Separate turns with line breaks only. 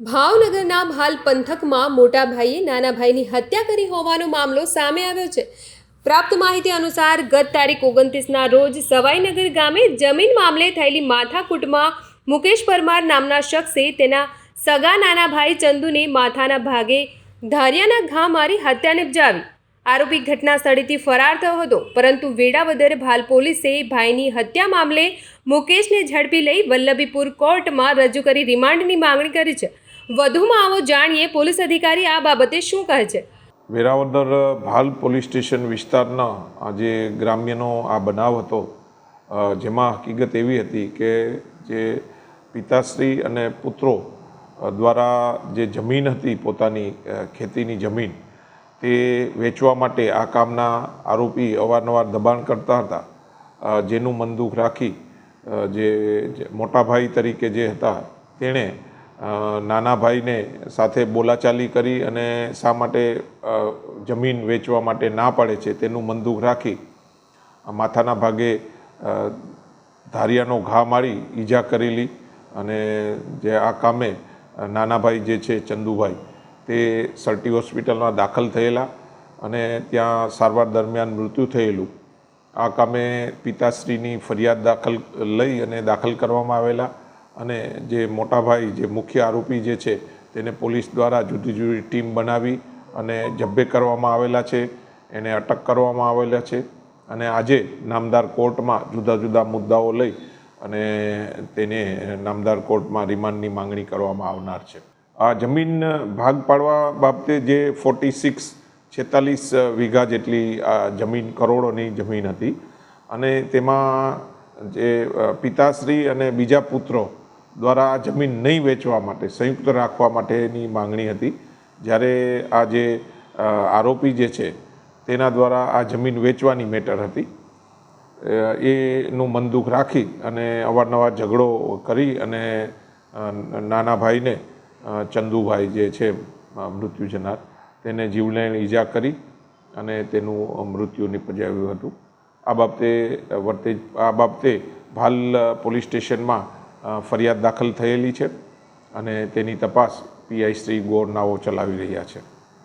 ભાવનગરના ભાલ પંથકમાં મોટા ભાઈએ નાના ભાઈની હત્યા કરી હોવાનો મામલો સામે આવ્યો છે. પ્રાપ્ત માહિતી અનુસાર ગત તારીખ ઓગણત્રીસના રોજ સવાઈનગર ગામે જમીન મામલે થયેલી માથાકૂટમાં મુકેશ પરમાર નામના શખ્સે તેના સગા નાના ભાઈ ચંદુને માથાના ભાગે ધારિયાના ઘા મારી હત્યા નિપજાવી. આરોપી ઘટના સ્થળેથી ફરાર થયો હતો, પરંતુ વેડાવદર ભાલ પોલીસે ભાઈની હત્યા મામલે મુકેશને ઝડપી લઈ વલ્લભીપુર કોર્ટમાં રજૂ કરી રિમાન્ડની માંગણી કરી છે. વધુમાં આવો જાણીએ પોલીસ અધિકારી આ બાબતે શું કહે છે.
વેરાવદર ભાલ પોલીસ સ્ટેશન વિસ્તારના આ જે ગ્રામ્યનો આ બનાવ હતો જેમાં હકીકત એવી હતી કે જે પિતાશ્રી અને પુત્રો દ્વારા જે જમીન હતી પોતાની ખેતીની જમીન, તે વેચવા માટે આ કામના આરોપી અવારનવાર દબાણ કરતા હતા. જેનું મનદુખ રાખી જે મોટા ભાઈ તરીકે જે હતા, તેણે નાના ભાઈને સાથે બોલાચાલી કરી અને શા માટે જમીન વેચવા માટે ના પાડે છે તેનું મંદુક રાખી માથાના ભાગે ધારિયાનો ઘા મારી ઈજા કરેલી અને જે આ કામે નાનાભાઈ જે છે ચંદુભાઈ, તે સર્ટી હોસ્પિટલમાં દાખલ થયેલા અને ત્યાં સારવાર દરમિયાન મૃત્યુ થયેલું. આ કામે પિતાશ્રીની ફરિયાદ દાખલ લઈ અને દાખલ કરવામાં આવેલા. અને જે મોટા ભાઈ જે મુખ્ય આરોપી જે છે, તેને પોલીસ દ્વારા જુદી જુદી ટીમ બનાવી અને જબ્બે કરવામાં આવેલા છે, એને અટક કરવામાં આવેલા છે અને આજે નામદાર કોર્ટમાં જુદા જુદા મુદ્દાઓ લઈ અને તેને નામદાર કોર્ટમાં રિમાન્ડની માંગણી કરવામાં આવનાર છે. આ જમીન ભાગ પાડવા બાબતે જે ફોર્ટી સિક્સ છેતાલીસ વીઘા જેટલી આ જમીન, કરોડોની જમીન હતી અને તેમાં જે પિતાશ્રી અને બીજા પુત્રો દ્વારા આ જમીન નહીં વેચવા માટે, સંયુક્ત રાખવા માટેની માંગણી હતી. જ્યારે આ જે આરોપી જે છે, તેના દ્વારા આ જમીન વેચવાની મેટર હતી. એનું મનદુખ રાખી અને અવારનવાર ઝઘડો કરી અને નાના ભાઈને ચંદુભાઈ જે છે મૃત્યુ જનાર, તેને જીવલેણ ઈજા કરી અને તેનું મૃત્યુ નિપજાવ્યું હતું. આ બાબતે વર્તે આ બાબતે ભાલ પોલીસ સ્ટેશનમાં ફરિયાદ દાખલ થયેલી છે અને તેની તપાસ પીઆઈ શ્રી ગોરનાઓ ચલાવી રહ્યા છે.